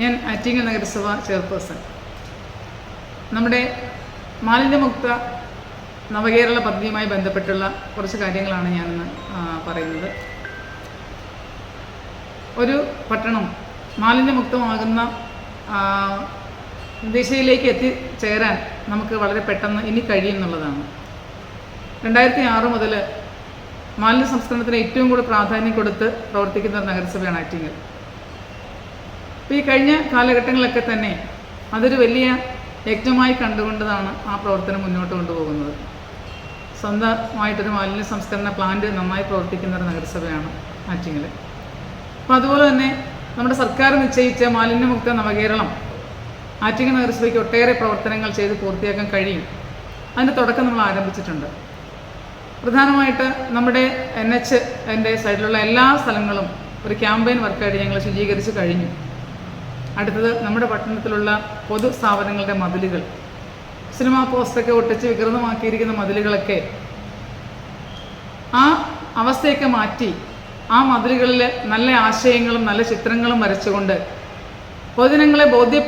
ഞാൻ ആറ്റിങ്ങൽ നഗരസഭ ചെയർപേഴ്സൺ. നമ്മുടെ മാലിന്യമുക്ത നവകേരള പദ്ധതിയുമായി ബന്ധപ്പെട്ടുള്ള കുറച്ച് കാര്യങ്ങളാണ് ഞാനിന്ന് പറയുന്നത്. ഒരു പട്ടണം മാലിന്യമുക്തമാകുന്ന ദിശയിലേക്ക് എത്തിച്ചേരാൻ നമുക്ക് വളരെ പെട്ടെന്ന് ഇനി കഴിയുമെന്നുള്ളതാണ് രണ്ടായിരത്തി ആറ് മുതൽ മാലിന്യ സംസ്കരണത്തിന് ഏറ്റവും കൂടുതൽ പ്രാധാന്യം കൊടുത്ത് പ്രവർത്തിക്കുന്ന നഗരസഭയാണ് ആറ്റിങ്ങൽ അപ്പോൾ ഈ കഴിഞ്ഞ കാലഘട്ടങ്ങളിലൊക്കെ തന്നെ അതൊരു വലിയ യജ്ഞമായി കണ്ടുകൊണ്ടതാണ് ആ പ്രവർത്തനം മുന്നോട്ട് കൊണ്ടുപോകുന്നത്. സ്വന്തമായിട്ടൊരു മാലിന്യ സംസ്കരണ പ്ലാന്റ് നന്നായി പ്രവർത്തിക്കുന്ന ഒരു നഗരസഭയാണ് ആറ്റിങ്ങൽ അപ്പോൾ അതുപോലെ തന്നെ നമ്മുടെ സർക്കാർ നിശ്ചയിച്ച മാലിന്യമുക്ത നവകേരളം ആറ്റിങ്ങൽ നഗരസഭയ്ക്ക് ഒട്ടേറെ പ്രവർത്തനങ്ങൾ ചെയ്ത് പൂർത്തിയാക്കാൻ കഴിയും. അതിന്റെ തുടക്കം നമ്മൾ ആരംഭിച്ചിട്ടുണ്ട്. പ്രധാനമായിട്ട് നമ്മുടെ എൻ എച്ച് എന്റെ സൈഡിലുള്ള എല്ലാ സ്ഥലങ്ങളും ഒരു ക്യാമ്പയിൻ വർക്കായിട്ട് ഞങ്ങൾ ശുചീകരിച്ച് കഴിഞ്ഞു. അടുത്തത് നമ്മുടെ പട്ടണത്തിലുള്ള പൊതു സ്ഥാപനങ്ങളുടെ മതിലുകൾ. സിനിമാ പോസ്റ്ററൊക്കെ ഒട്ടിച്ച് വികൃതമാക്കിയിരിക്കുന്ന മതിലുകളൊക്കെ ആ അവസ്ഥയൊക്കെ മാറ്റി ആ മതിലുകളിൽ നല്ല ആശയങ്ങളും നല്ല ചിത്രങ്ങളും വരച്ചുകൊണ്ട് പൊതുജനങ്ങളെ ബോധ്യ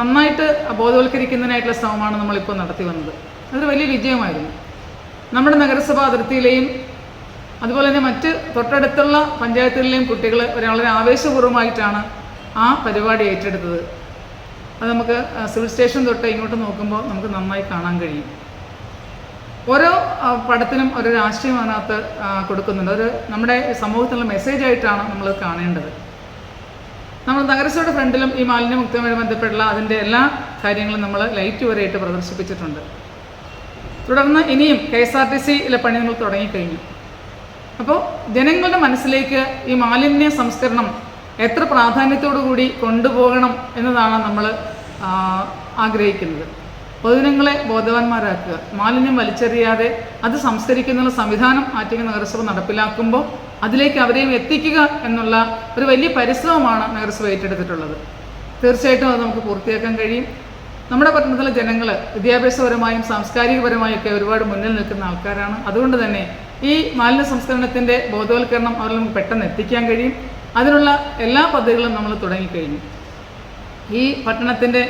നന്നായിട്ട് ബോധവൽക്കരിക്കുന്നതിനായിട്ടുള്ള ശ്രമമാണ് നമ്മളിപ്പോൾ നടത്തി വന്നത്. അതൊരു വലിയ വിജയമായിരുന്നു. നമ്മുടെ നഗരസഭാ അതിർത്തിയിലെയും അതുപോലെ തന്നെ മറ്റ് തൊട്ടടുത്തുള്ള പഞ്ചായത്തുകളിലെയും കുട്ടികൾ വളരെ ആവേശപൂർവമായിട്ടാണ് ആ പരിപാടി ഏറ്റെടുത്തത്. അത് നമുക്ക് സിവിൽ സ്റ്റേഷൻ തൊട്ട് ഇങ്ങോട്ട് നോക്കുമ്പോൾ നമുക്ക് നന്നായി കാണാൻ കഴിയും. ഓരോ പടത്തിനും ഒരു രാഷ്ട്രീയം അതിനകത്ത് കൊടുക്കുന്നുണ്ട്. ഒരു നമ്മുടെ സമൂഹത്തിലുള്ള മെസ്സേജ് ആയിട്ടാണ് നമ്മൾ കാണേണ്ടത്. നമ്മൾ നഗരസഭയുടെ ഫ്രണ്ടിലും ഈ മാലിന്യമുക്തവുമായി ബന്ധപ്പെട്ടുള്ള അതിന്റെ എല്ലാ കാര്യങ്ങളും നമ്മൾ ലൈറ്റ് വരെയായിട്ട് പ്രദർശിപ്പിച്ചിട്ടുണ്ട്. തുടർന്ന് ഇനിയും കെ എസ് ആർ ടി സിയിലെ പണി നമ്മൾ തുടങ്ങിക്കഴിഞ്ഞു. അപ്പോൾ ജനങ്ങളുടെ മനസ്സിലേക്ക് ഈ മാലിന്യ സംസ്കരണം എത്ര പ്രാധാന്യത്തോടു കൂടി കൊണ്ടുപോകണം എന്നതാണ് നമ്മൾ ആഗ്രഹിക്കുന്നത്. പൊതുജനങ്ങളെ ബോധവാന്മാരാക്കുക മാലിന്യം വലിച്ചെറിയാതെ അത് സംസ്കരിക്കുന്ന സംവിധാനം ആറ്റിങ്ങൽ നഗരസഭ നടപ്പിലാക്കുമ്പോൾ അതിലേക്ക് അവരെയും എത്തിക്കുക എന്നുള്ള ഒരു വലിയ പരിശ്രമമാണ് നഗരസഭ ഏറ്റെടുത്തിട്ടുള്ളത്. തീർച്ചയായിട്ടും അത് നമുക്ക് പൂർത്തിയാക്കാൻ കഴിയും. നമ്മുടെ പട്ടണത്തിലെ ജനങ്ങൾ വിദ്യാഭ്യാസപരമായും സാംസ്കാരികപരമായും ഒക്കെ ഒരുപാട് മുന്നിൽ നിൽക്കുന്ന ആൾക്കാരാണ്. അതുകൊണ്ട് തന്നെ ഈ മാലിന്യ സംസ്കരണത്തിന്റെ ബോധവൽക്കരണം അവരിൽ നമുക്ക് പെട്ടെന്ന് എത്തിക്കാൻ കഴിയും. അതിനുള്ള എല്ലാ പദ്ധതികളും നമ്മൾ തുടങ്ങിക്കഴിഞ്ഞു. ഈ പട്ടണത്തിന്റെ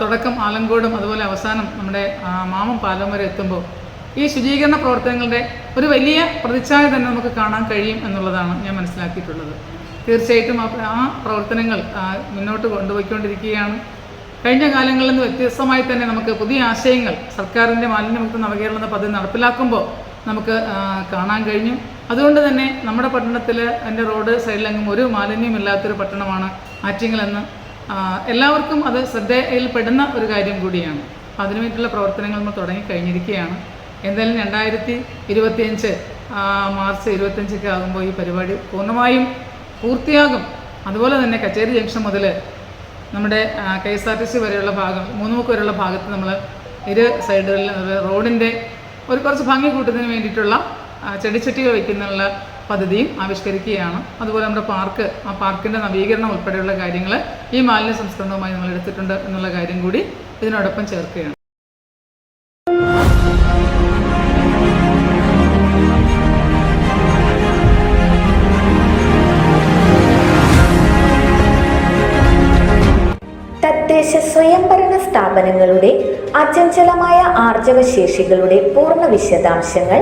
തുടക്കം ആലങ്കോടും അതുപോലെ അവസാനം നമ്മുടെ മാമം പാലം വരെ എത്തുമ്പോൾ ഈ ശുചീകരണ പ്രവർത്തനങ്ങളുടെ ഒരു വലിയ പ്രതിച്ഛായ തന്നെ നമുക്ക് കാണാൻ കഴിയും എന്നുള്ളതാണ് ഞാൻ മനസ്സിലാക്കിയിട്ടുള്ളത്. തീർച്ചയായിട്ടും ആ പ്രവർത്തനങ്ങൾ മുന്നോട്ട് കൊണ്ടുപോയിക്കൊണ്ടിരിക്കുകയാണ്. കഴിഞ്ഞ കാലങ്ങളിൽ നിന്ന് വ്യത്യസ്തമായി തന്നെ നമുക്ക് പുതിയ ആശയങ്ങൾ സർക്കാരിന്റെ മാലിന്യമുക്ത നവകേരളം എന്ന പദ്ധതി നടപ്പിലാക്കുമ്പോൾ നമുക്ക് കാണാൻ കഴിഞ്ഞു. അതുകൊണ്ട് തന്നെ നമ്മുടെ പട്ടണത്തിൽ എന്റെ റോഡ് സൈഡിലെങ്ങും ഒരു മാലിന്യമില്ലാത്തൊരു പട്ടണമാണ് ആറ്റിങ്ങൽ എന്ന് എല്ലാവർക്കും അത് ശ്രദ്ധയിൽപ്പെടുന്ന ഒരു കാര്യം കൂടിയാണ്. അതിനുവേണ്ടിയുള്ള പ്രവർത്തനങ്ങൾ നമ്മൾ തുടങ്ങിക്കഴിഞ്ഞിരിക്കുകയാണ് എന്തായാലും രണ്ടായിരത്തി ഇരുപത്തിയഞ്ച് മാർച്ച് ഇരുപത്തിയഞ്ചൊക്കെ ആകുമ്പോൾ ഈ പരിപാടി പൂർണമായും പൂർത്തിയാകും. അതുപോലെ തന്നെ കച്ചേരി ജംഗ്ഷൻ മുതൽ നമ്മുടെ K S R T C വരെയുള്ള ഭാഗം മൂന്നുമുക്ക് വരെയുള്ള ഭാഗത്ത് നമ്മൾ ഇരു സൈഡുകളിൽ റോഡിന്റെ ഒരു കുറച്ച് ഭംഗി കൂട്ടുന്നതിന് വേണ്ടിയിട്ടുള്ള ചെടിച്ചട്ടികൾ വയ്ക്കുന്നുള്ള പദ്ധതിയും ആവിഷ്കരിക്കുകയാണ്. അതുപോലെ നമ്മുടെ പാർക്ക് ആ പാർക്കിന്റെ നവീകരണം ഉൾപ്പെടെയുള്ള കാര്യങ്ങൾ ഈ മാലിന്യ സംസ്കരണവുമായി നമ്മൾ എടുത്തിട്ടുണ്ട് എന്നുള്ള കാര്യം കൂടി ഇതിനോടൊപ്പം ചേർക്കുകയാണ്. തദ്ദേശ സ്വയംഭരണ സ്ഥാപനങ്ങളുടെ അചഞ്ചലമായ ആർജവശേഷികളുടെ പൂർണ വിശദാംശങ്ങൾ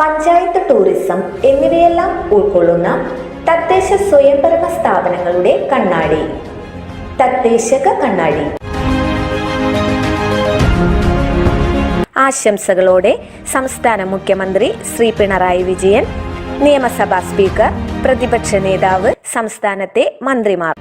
പഞ്ചായത്ത് ടൂറിസം എന്നിവയെല്ലാം ഉൾക്കൊള്ളുന്ന തദ്ദേശ സ്വയംഭരണ സ്ഥാപനങ്ങളുടെ കണ്ണാടി. തദ്ദേശക കണ്ണാടി. ആശംസകളോടെ സംസ്ഥാന മുഖ്യമന്ത്രി ശ്രീ പിണറായി വിജയൻ നിയമസഭാ സ്പീക്കർ പ്രതിപക്ഷ നേതാവ് സംസ്ഥാനത്തെ മന്ത്രിമാർ.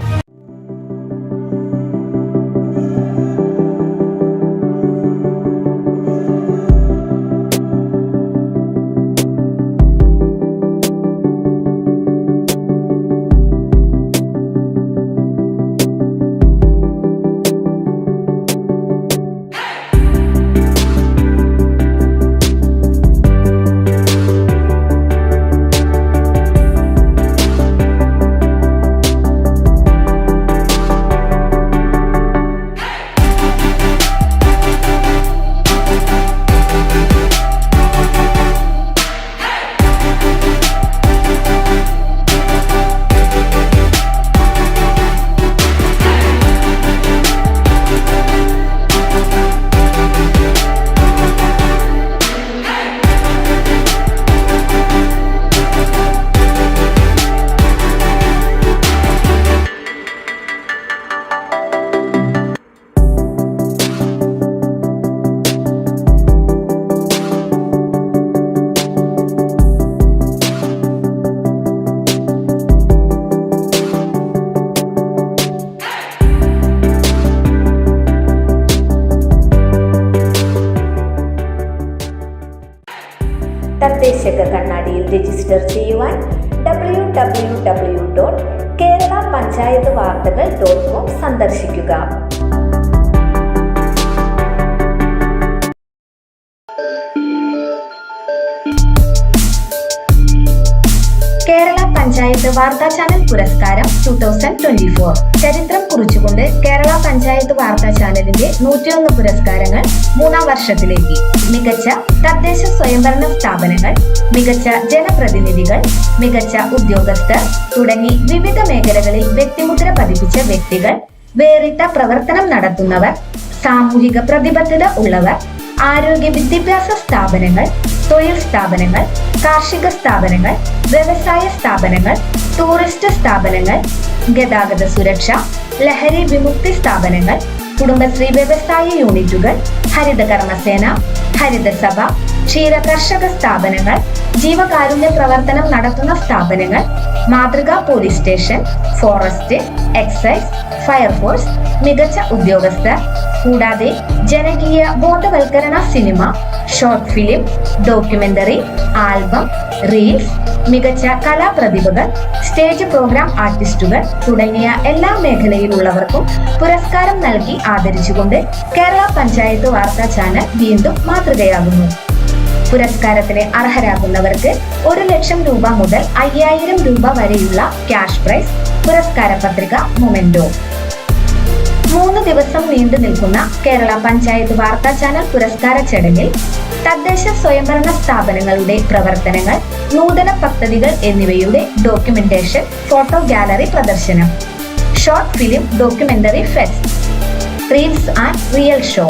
പ്രേക്ഷക കണ്ണാടിയിൽ രജിസ്റ്റർ ചെയ്യുവാൻ W W W dot Kerala panchayat വാർത്തകൾ ഡോട്ട് കോം സന്ദർശിക്കുക. കേരള പഞ്ചായത്ത് വാർത്താ ചാനൽ പുരസ്കാരം ടു തൗസൻഡ് ട്വന്റി ഫോർ ചരിത്രം കുറിച്ചുകൊണ്ട് കേരള പഞ്ചായത്ത് വാർത്താ ചാനലിന്റെ നൂറ്റിയൊന്ന് പുരസ്കാരങ്ങൾ മൂന്നാം വർഷത്തിലേക്ക്. മികച്ച തദ്ദേശ സ്വയംഭരണ സ്ഥാപനങ്ങൾ മികച്ച ജനപ്രതിനിധികൾ മികച്ച ഉദ്യോഗസ്ഥർ തുടങ്ങി വിവിധ മേഖലകളിൽ വ്യക്തിമുദ്ര പതിപ്പിച്ച വ്യക്തികൾ വേറിട്ട പ്രവർത്തനം നടത്തുന്നവർ സാമൂഹിക പ്രതിബദ്ധത ഉള്ളവർ ആരോഗ്യ വിദ്യാഭ്യാസ സ്ഥാപനങ്ങൾ തൊഴിൽ സ്ഥാപനങ്ങൾ കാർഷിക സ്ഥാപനങ്ങൾ വ്യവസായ സ്ഥാപനങ്ങൾ ടൂറിസ്റ്റ് സ്ഥാപനങ്ങൾ ഗതാഗത സുരക്ഷ ലഹരി വിമുക്തി സ്ഥാപനങ്ങൾ കുടുംബശ്രീ വ്യവസായ യൂണിറ്റുകൾ ഹരിത കർമ്മസേന ഹരിതസഭ ക്ഷീര കർഷക സ്ഥാപനങ്ങൾ ജീവകാരുണ്യ പ്രവർത്തനം നടത്തുന്ന സ്ഥാപനങ്ങൾ മാതൃകാ police station forest excise fire force മികച്ച ഉദ്യോഗസ്ഥർ കൂടാതെ ജനകീയ ബോധവൽക്കരണ cinema short film documentary album reels മികച്ച കലാപ്രതിഭകൾ സ്റ്റേജ് പ്രോഗ്രാം ആർട്ടിസ്റ്റുകൾ തുടങ്ങിയ എല്ലാ മേഖലയിലുള്ളവർക്കും പുരസ്കാരം നൽകി ആദരിച്ചുകൊണ്ട് കേരള പഞ്ചായത്ത് വാർത്താ ചാനൽ വീണ്ടും മാതൃകയാകുന്നു. പുരസ്കാരത്തിന് അർഹരാകുന്നവർക്ക് ഒരു ലക്ഷം രൂപ മുതൽ അയ്യായിരം രൂപ വരെയുള്ള ക്യാഷ് പ്രൈസ് പുരസ്കാര പത്രിക മൊമെന്റോ. മൂന്ന് ദിവസം നീണ്ടു നിൽക്കുന്ന കേരള പഞ്ചായത്ത് വാർത്താ ചാനൽ പുരസ്കാര ചടങ്ങിൽ തദ്ദേശ സ്വയംഭരണ സ്ഥാപനങ്ങളുടെ പ്രവർത്തനങ്ങൾ നൂതന പദ്ധതികൾ എന്നിവയുടെ ഡോക്യുമെന്റേഷൻ ഫോട്ടോ ഗാലറി പ്രദർശനം short film documentary fest reels and real show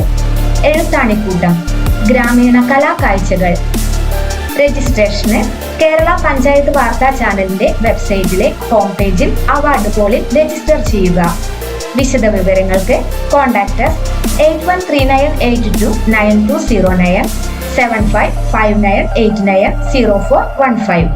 എഴുത്താണിക്കൂട്ടം ഗ്രാമീണ കലാകാഴ്ചകൾ രജിസ്ട്രേഷന് കേരള പഞ്ചായത്ത് വാർത്താ ചാനലിന്റെ വെബ്സൈറ്റിലെ ഹോം പേജിൽ അവാർഡ് പോളിൽ രജിസ്റ്റർ ചെയ്യുക. വിശദ വിവരങ്ങൾക്ക് contact eight one three nine eight two nine two zero nine seven five five nine eight nine zero four one five